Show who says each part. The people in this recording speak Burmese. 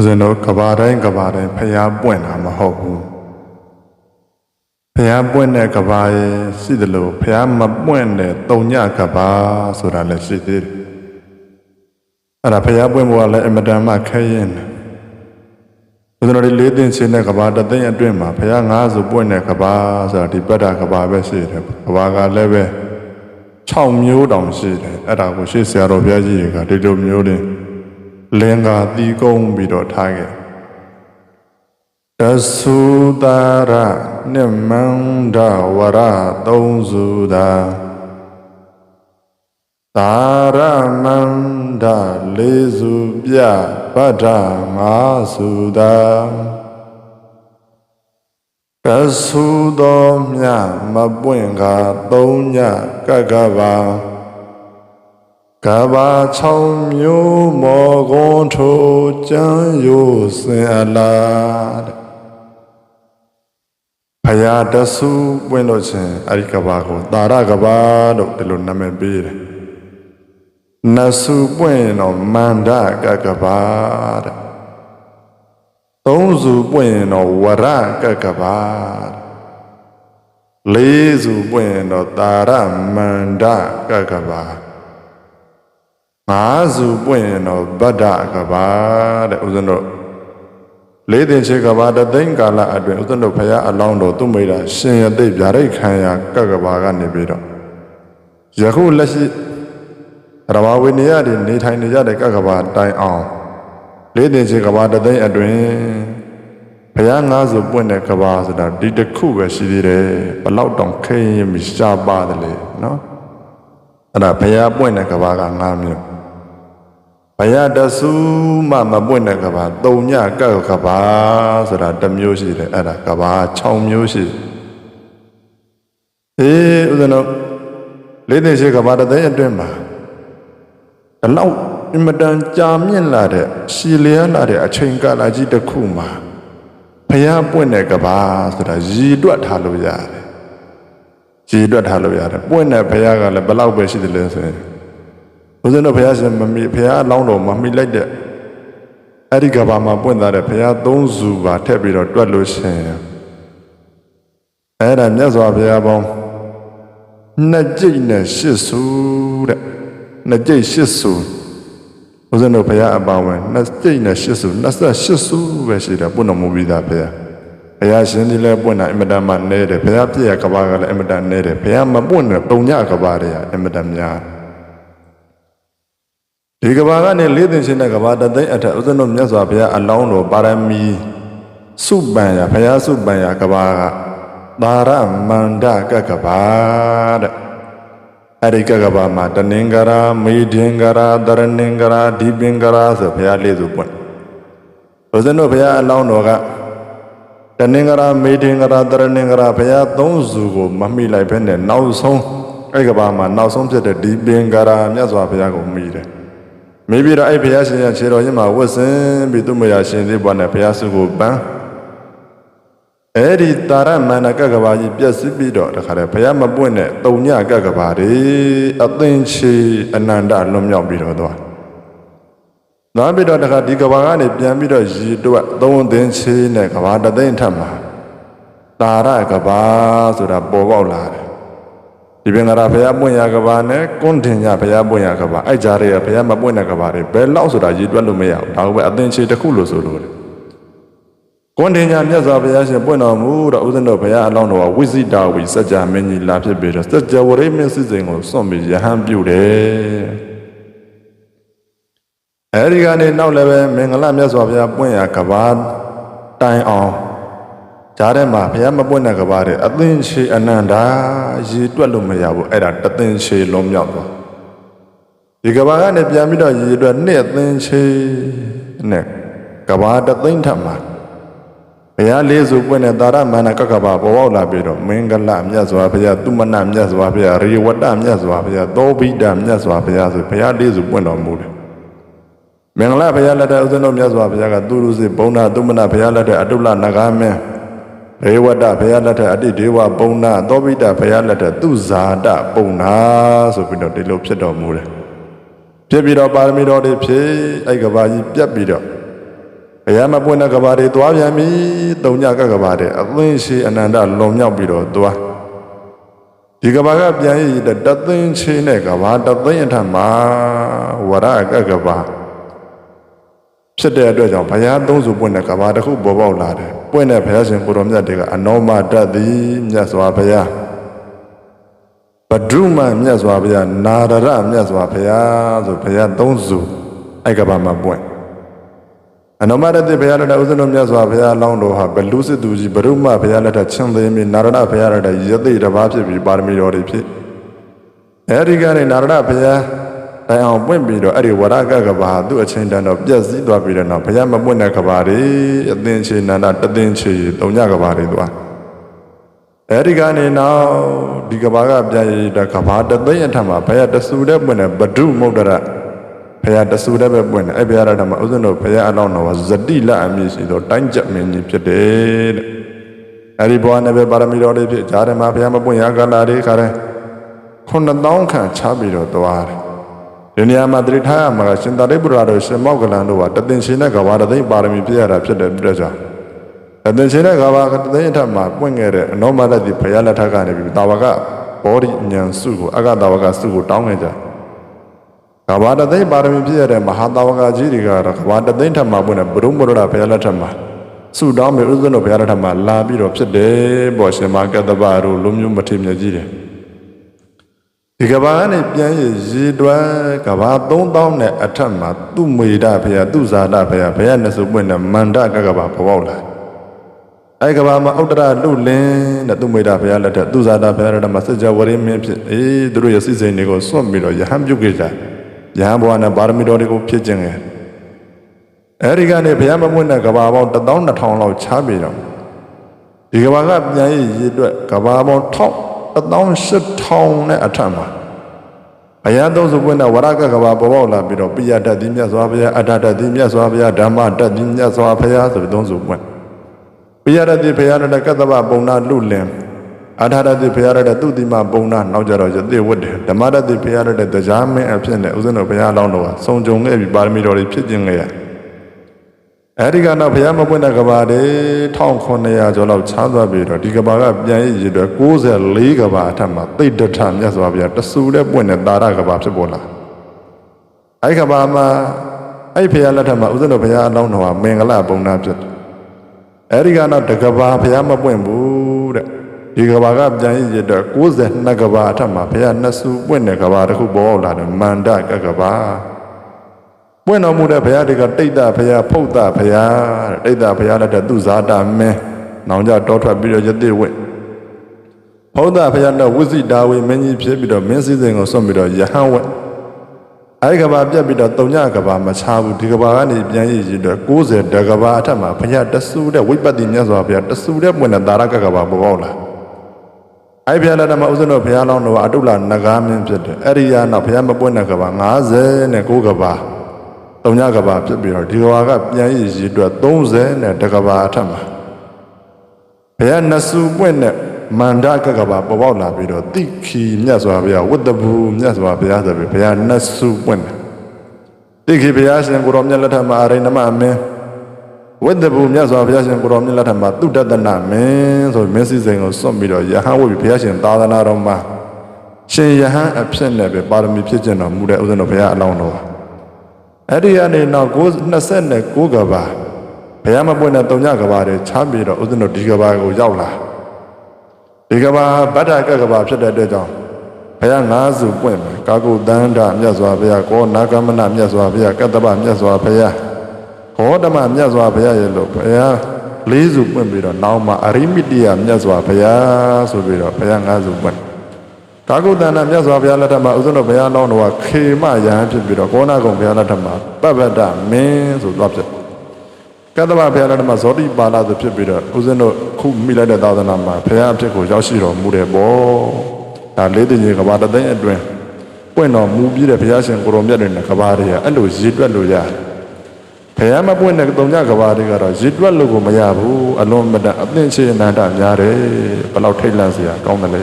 Speaker 1: ဦးဇင်းတို့ကဘာတိုင်းကဘာတိုင်းဖျားပွင့်တာမဟုတ်ဘူးဖျားပွင့်တဲ့ကဘာရဲ့ရှိတယ်လို့ဖျားမပွင့်တဲ့တုံညကဘာဆိုတာလည်းရှိသေးတယ်အဲ့ဒါဖျားပွင့်ဖို့ကလည်းအင်မတန်မှခဲရင်တယ်ဦးဇင်းတို့ဒီလေးသိင်းချင်းတဲ့ကဘာတစ်သိန်းအတွင်းမှာဖျားငါးစုပွင့်တဲ့ကဘာဆိုတာဒီပတ္တကဘာပဲရှိတယ်ကဘာကလည်းပဲ6မျိုးတောင်ရှိတယ်အဲ့ဒါကိုရှေ့ဆရာတော်ဘုရားကြီးတွေကဒီလိုမျိုးတွေ လင်္ကာတီးကုန်းပြီးတော့ထားခဲ့တသုတာရနိမန္ဒဝရသုံးစုသာသာရမန္ဒလေးစုပြဗဒ္ဒငါစုသာကသုတော်မြမပွင့်ကသုံးညကကပါ ကဘာချောင်းမျိုးမော်ကွန်ထိုကျမ်းယိုစင်အလားတဲ့ဖယားတဆူပွင့်လို့ချင်းအဲ့ဒီကဘာကိုတာရကဘာလို့ဒီလိုနာမည်ပေးတယ်နဆူပွင့်တော့မန္ဒကကဘာတဲ့သုံးစုပွင့်တော့ဝရကကဘာတဲ့လေးစုပွင့်တော့တာရမန္ဒကကဘာ ငါးစုပွင့်ရင်တော့ဗဒ္ဒကဘာတဲ့ဦးဇင်းတို့လေးတင်ချေကဘာတသိန်းကာလအတွင်းဦးဇင်းတို့ဖရာအလောင်းတော်သူမိတာရှင်ရသိဗျာဒိတ်ခံရကကဘာကနေပြီးတော့ယခုလက်ရှိရဘာဝိနည်းရတွေနေထိုင်နေကြတဲ့ကကဘာတိုင်အောင်လေးတင်ချေကဘာတသိန်းအတွင်းဘုရားငါးစုပွင့်တဲ့ကဘာဆိုတာဒီတစ်ခုပဲရှိသေးတယ်ဘလောက်တောင်ခဲရင်မရှားပါတယ်လေနော်အဲ့ဒါဘုရားပွင့်တဲ့ကဘာက၅မျိုး ဘယတဆူမှမပွင့်တဲ့ကဘာတုံညကက်ကကဘာဆိုတာတစ်မျိုးရှိတယ်အဲ့ဒါကဘာ6မျိုးရှိအေးဦးဇင်းတို့လေးသိရှိကဘာတသိန်းအတွင်းမှာဒီလောက်အင်မတန်ကြာမြင့်လာတဲ့ရှည်လျားလာတဲ့အချိန်ကာလကြီးတစ်ခုမှာဘုရားပွင့်တဲ့ကဘာဆိုတာရည်တွက်ထားလို့ရတယ်ရည်တွက်ထားလို့ရတယ်ပွင့်တဲ့ဘုရားကလည်းဘယ်လောက်ပဲရှိတယ်လဲဆိုရင် ဦးဇင်းတို့ဘုရားရှင်မမီဘုရားအလောင်းတော်မမီလိုက်တဲ့အဲ့ဒီကဘာမှာပွင့်သွားတဲ့ဘုရားသုံးစုပါထည့်ပြီးတော့တွက်လို့ရှိရင်အဲ့ဒါမြတ်စွာဘုရားပေါင်းနှစ်ကြိတ်နဲ့ရှစ်စုတဲ့နှစ်ကြိတ်ရှစ်စုဦးဇင်းတို့ဘုရားအပေါင်းဝင်နှစ်ကြိတ်နဲ့ရှစ်စု28စုပဲရှိတယ်ပွင့်တော်မူပြီးသားဘုရားဘုရားရှင်ဒီလဲပွင့်တာအင်မတန်မှနဲတယ်ဘုရားပြည့်ရကဘာကလည်းအင်မတန်နဲတယ်ဘုရားမပွင့်တဲ့တုံညကဘာတွေကအင်မတန်များ ဒီကဘာကနေလေးသိင်ရှင်တဲ့ကဘာတသိန်းအထက်ဥစ္စနုမြတ်စွာဘုရားအလောင်းတော်ပါရမီစုပန်ရဘုရားစုပန်ရကဘာကသာရမန္ဒကကဘာတဲ့အဲ့ဒီကကဘာမှာတနင်္ဂရာမေဒင်္ဂရာတရဏင်္ဂရာဒီပင်္ဂရာဆိုဘုရားလေးစုပွင့်ဥစ္စနုဘုရားအလောင်းတော်ကတနင်္ဂရာမေဒင်္ဂရာတရဏင်္ဂရာဘုရားသုံးစုကိုမမိလိုက်ဘဲနဲ့နောက်ဆုံးအဲ့ကဘာမှာနောက်ဆုံးဖြစ်တဲ့ဒီပင်္ဂရာမြတ်စွာဘုရားကိုမိတယ် မိပြီးတော့အဲ့ဘုရားရှင်ရဲ့ခြေတော်ရင်းမှာဝတ်ဆင်းပြီးသူ့မယာရှင်သေးဘွားနဲ့ဘုရားစုကိုပန်းအဲ့ဒီတာရမန္တကကဘာကြီးပြည့်စည်ပြီးတော့တခါတည်းဘုရားမပွင့်တဲ့တုံညကကဘာတွေအသင်ချေအနန္တလွန်မြောက်ပြီးတော့သွားနောက်ပြီးတော့တခါဒီကဘာကနေပြန်ပြီးတော့ရည်တွက်သုံးသင်ချေနဲ့ကဘာတသိန်းထပ်မှာတာရကဘာဆိုတာပေါ်ပေါက်လာတယ် ဒီပင်ကရာဘုရားပွင့်ရကဘာနဲ့ကွန်းတင်ညဘုရားပွင့်ရကဘာအဲ့ကြားရဲ့ဘုရားမပွင့်တဲ့ကဘာတွေဘယ်လောက်ဆိုတာရည်တွက်လို့မရဘူးဒါကပဲအသင်ချေတစ်ခုလို့ဆိုလို့တယ်ကွန်းတင်ညမြတ်စွာဘုရားရှင်ပွင့်တော်မူတော့ဥဒ္ဒနဘုရားအလောင်းတော်ကဝိဇိတာဝီစัจ जा မင်းကြီးလာဖြစ်ပြီးတော့စัจ जा ဝရိမင်းစစ်စိန်ကိုစွန့်ပြီးယဟန်ပြုတယ်အဲဒီကနေနောက်လည်းပဲမင်္ဂလာမြတ်စွာဘုရားပွင့်ရကဘာတိုင်အောင် ဂျားထဲမှာဘုရားမပွင့်တဲ့ကဘာတွေအသင်ချေအနန္တာရေတွက်လို့မရဘူးအဲ့ဒါတသင်ချေလုံးမြောက်သွားဒီကဘာကနေပြန်ပြီးတော့ရေတွက်နှစ်သင်ချေနဲ့ကဘာတသိန်းထပ်မှာဘုရားလေးစုပွင့်တဲ့တာရမန္နကကဘာပေါ်ပေါက်လာပြီးတော့မင်္ဂလမြတ်စွာဘုရားသူမနမြတ်စွာဘုရားရေဝတ္တမြတ်စွာဘုရားသောဘိဒမြတ်စွာဘုရားဆိုဘုရားလေးစုပွင့်တော်မူတယ်မင်္ဂလာဘုရားလက်ထက်ဥစ္စနောမြတ်စွာဘုရားကသူရုစီဘုံနာသူမနဘုရားလက်ထက်အတုလနဂါမင်း ရေဝတ္တဘုရားလက်ထက်အတိဒေဝပုံနာသောဘိတဘုရားလက်ထက်သူဇာတပုံနာဆိုပြီးတော့ဒီလိုဖြစ်တော်မူတယ်ဖြစ်ပြီးတော့ပါရမီတော်တွေဖြည့်အဲ့ကဘာကြီးပြတ်ပြီးတော့ဘုရားမပွင့်တဲ့ကဘာတွေသွားပြန်ပြီတုံညကကဘာတွေအသင်းရှိအနန္တလွန်မြောက်ပြီးတော့သွားဒီကဘာကပြန်ရည်တဲ့တသိန်းချေနဲ့ကဘာတသိန်းအထက်မှာဝရကကဘာ ဖြစ်တဲ့အတွက်ကြောင့်ဘုရားသုံးစုပွင့်တဲ့ကဘာတစ်ခုပေါ်ပေါက်လာတယ်ပွင့်တဲ့ဘုရားရှင်ကိုတော်မြတ်တွေကအနောမတတ်သည်မြတ်စွာဘုရားဘဒုမမြတ်စွာဘုရားနာရရမြတ်စွာဘုရားဆိုဘုရားသုံးစုအဲ့ကဘာမှာပွင့်အနောမတတိဘုရားလက်ထဥစ္စတော်မြတ်စွာဘုရားလောင်းတော်ဟာဘလူစစ်သူကြီးဘရုမဘုရားလက်ထချင်းသေးမြေနာရဏဘုရားလက်ထယသိတပါးဖြစ်ပြီးပါရမီတော်တွေဖြစ်အဲဒီကနေနာရဏဘုရား တိုင်အောင်ပွင့်ပြီးတော့အဲ့ဒီဝရကကဘာသူ့အချင်းတန်တော့ပြည့်စည်သွားပြီးတော့နောက်ဘုရားမပွင့်တဲ့ကဘာတွေအသင်္ချေနန္ဒတသင်္ချေတုံညကဘာတွေသွားအဲဒီကနေနောက်ဒီကဘာကပြန်ရတဲ့ကဘာတသိန်းအထက်မှာဘုရားတဆူတဲ့ပွင့်တဲ့ဘဒုမုဒ္ဒရဘုရားတဆူတဲ့ပဲပွင့်တယ်အဲ့ဘုရားရတ္တမှာဥစ္စံတို့ဘုရားအလောင်းတော်ကဇတိလအမည်ရှိသောတိုင်းကြမင်းကြီးဖြစ်တယ်တဲ့အဲ့ဒီဘဝနဲ့ပဲပါရမီတော်တွေဖြစ်ဂျာရမဘုရားမပွင့်ရကလာတွေခါတဲ့9000ခန့်ချပြီးတော့သွားတယ် ဒီနေရာမှာတတိထားရမှာကရှင်သာရိပုတ္တရာတို့ရှင်မောက္ကလန်တို့ကတသင်ရှင်တဲ့ကဘာတသိမ့်ပါရမီပြည့်ရတာဖြစ်တဲ့ပြည့်ကြောင့်တသင်ရှင်တဲ့ကဘာကတသိမ့်အထက်မှာပွင့်ခဲ့တဲ့အနောမတတိဘုရားလက်ထက်ကနေပြီးတာဝကဘောဓိဉာဏ်စုကိုအကတာဝကစုကိုတောင်းခဲ့ကြတယ်ကဘာတသိမ့်ပါရမီပြည့်ရတဲ့မဟာတာဝကကြီးတွေကတော့ကဘာတသိမ့်ထပ်မှာပွင့်တဲ့ဘုရုံဘုရဒဘုရားလက်ထက်မှာဆုတောင်းမြေဥစ္စံတော်ဘုရားလက်ထက်မှာလာပြီးတော့ဖြစ်တယ်ပေါ့ရှင်မကတ္တဗတို့လူမျိုးမထေမြတ်ကြီးတယ် ဒီကဘာကနေပြန်ရရေတွဲကဘာ3000နဲ့အထက်မှာသူ့မေဒဘုရားသူ့ဇာတဘုရားဘုရားနဲ့ဆိုပွင့်တဲ့မန္တကကဘာပေါ်ပေါက်လာအဲ့ကဘာမှာဥတ္တရလူလင်းတဲ့သူ့မေဒဘုရားလက်ထက်သူ့ဇာတဘုရားလက်ထက်မှာစัจ java ဝရိမင်းဖြစ်အေးသူတို့ရဲ့စိတ်စိမ်တွေကိုစွန့်ပြီးတော့ယဟန်ပြုတ်ခဲ့ကြတယ်ယဟန်ဘဝနဲ့ပါရမီတော်တွေကိုဖြည့်ကျင်ခဲ့အဲဒီကနေဘုရားမပွင့်တဲ့ကဘာပေါင်း12000လောက်ချပြီးတော့ဒီကဘာကပြန်ရည်ရည်အတွက်ကဘာပေါင်း 18000နဲ့အထက်မှာဘုရားသုံးစုပွင့်တဲ့ဝရကကဘာပေါ်ပေါက်လာပြီးတော့ပိယတတ်သည်မြတ်စွာဘုရားအတ္တတတ်သည်မြတ်စွာဘုရားဓမ္မတတ်သည်မြတ်စွာဘုရားဆိုပြီးသုံးစုပွင့်ပိယတတ်သည်ဘုရားတဲ့ကတ္တဗပုံနာလူလင်အာထာရတိဘုရားရတဲ့သူတိမပုံနာနောက်ကြတော့ယသိဝတ်တယ်ဓမ္မရတိဘုရားရတဲ့တရားမင်းအဖြစ်နဲ့ဥစဉ်တော်ဘုရားလောင်းတော်ကစုံကြုံခဲ့ပြီးပါရမီတော်တွေဖြစ်ကျင်ခဲ့ရ အဲဒီကနောက်ဘုရားမပွင့်တဲ့ကဘာတွေ1900ကျော်လောက်ချားသွားပြီးတော့ဒီကဘာကပြန်ရည်ရည်တော့64ကဘာအထက်မှာတိတ်တထမြတ်စွာဘုရားတဆူတဲ့ပွင့်တဲ့တာရကဘာဖြစ်ပေါ်လာအဲဒီကဘာမှာအဲ့ဘုရားလက်ထက်မှာဥစဉ်တော်ဘုရားအလောင်းတော်ကမင်္ဂလာပုံနာဖြစ်တယ်အဲဒီကနောက်တကဘာဘုရားမပွင့်ဘူးတဲ့ဒီကဘာကပြန်ရည်တော့62ကဘာအထက်မှာဘုရားနှစ်စုပွင့်တဲ့ကဘာတစ်ခုပေါ်လာတယ်မန္တကကဘာ ပွင့်တော်မူတဲ့ဘုရားတွေကတိတ်တဘုရားဖုတ်တဘုရားတဲ့တိတ်တဘုရားလက်ထက်သူဇာတာမင်းနောင်ကြတောထွက်ပြီးတော့ယသိဝိဖုတ်တဘုရားနဲ့ဝိဇိတာဝေမင်းကြီးဖြစ်ပြီးတော့မင်းစည်းစိမ်ကိုဆွတ်ပြီးတော့ယဟန်ဝက်အဲဒီကဘာပြတ်ပြီးတော့တုံညကဘာမချဘူးဒီကဘာကနေပြန်ရည်ရတော့60တကဘာအထက်မှာဘုရားတဆူတဲ့ဝိပဿနာမြတ်စွာဘုရားတဆူတဲ့ပွင့်တဲ့တာရကကဘာပေါ်ပေါက်လာအဲ့ဘုရားလက်ထက်မှာဥစ္စံတော်ဘုရားလောင်းတော်ကအတုလနဂါမင်းဖြစ်တယ်အဲ့ဒီရနောက်ဘုရားမပွင့်တဲ့ကဘာ90နဲ့9ကဘာ တုံညကဘာဖြစ်ပြီးတော့ဒီကဘာကပြန်ရည်ရည်အတွက်30နဲ့တကဘာအထက်မှာဘုရားနဆူပွင့်တဲ့မန္တကကဘာပေါ်ပေါက်လာပြီးတော့တိခီမြတ်စွာဘုရားဝတ္တဘူမြတ်စွာဘုရားဆိုပြီးဘုရားနဆူပွင့်တယ်တိခီဘုရားရှင်ကိုရောမြတ်လက်ထက်မှာအရိဏမမင်းဝိတ္တဘူမြတ်စွာဘုရားရှင်ကိုရောမြတ်လက်ထက်မှာတုတ္တတနာမင်းဆိုပြီးမင်းစည်းစိမ်ကိုစွန့်ပြီးတော့ယဟန်ဝိဘုရားရှင်သာသနာတော်မှာရှင်ယဟန်အဖြစ်နဲ့ပဲပါရမီဖြစ်ကျင်တော်မူတဲ့ဥစ္စံတော်ဘုရားအလောင်းတော်ပါ အဲ့ဒီကနေနောက်29ကဘာဘုရားမပွင့်တဲ့တုံညကဘာတွေချမ်းပြီးတော့ဥစ္စံတော်ဒီကဘာကိုရောက်လာဒီကဘာဗတ္တကကဘာဖြစ်တဲ့အတွက်ကြောင့်ဘုရားငါးစုပွင့်မယ်ကာကုတန္တမြတ်စွာဘုရားကောနာဂမနမြတ်စွာဘုရားကတ္တဗမြတ်စွာဘုရားဘောဓမမြတ်စွာဘုရားရဲ့လို့ဘုရားလေးစုပွင့်ပြီးတော့နောက်မှာအရိမိတိယမြတ်စွာဘုရားဆိုပြီးတော့ဘုရားငါးစုပွင့် ကာကုတန္တမြတ်စွာဘုရားလက်ထက်မှာဥစ္စံတော်ဘုရားလောင်းတော်ကခေမယဟန်ဖြစ်ပြီးတော့ကောနာကုံဘုရားလက်ထက်မှာပပ္ပတမင်းဆိုသွားဖြစ်ကတ္တဗဘုရားလက်ထက်မှာဇောတိပါဠဆိုဖြစ်ပြီးတော့ဥစ္စံတော်ခုမိလိုက်တဲ့သာသနာမှာဘုရားအဖြစ်ကိုရောက်ရှိတော်မူတယ်ပေါ့ဒါလေးတင်ကြီးကဘာတသိန်းအတွင်းပွင့်တော်မူပြီးတဲ့ဘုရားရှင်ကိုရောမြတ်တွေနဲ့ကဘာတွေကအဲ့လိုရည်တွက်လို့ရတယ်ဘုရားမပွင့်တဲ့တုံညကဘာတွေကတော့ရည်တွက်လို့ကိုမရဘူးအလွန်မတန်အသင်ချေအနန္တများတယ်ဘယ်လောက်ထိတ်လန့်စရာကောင်းတယ်လဲ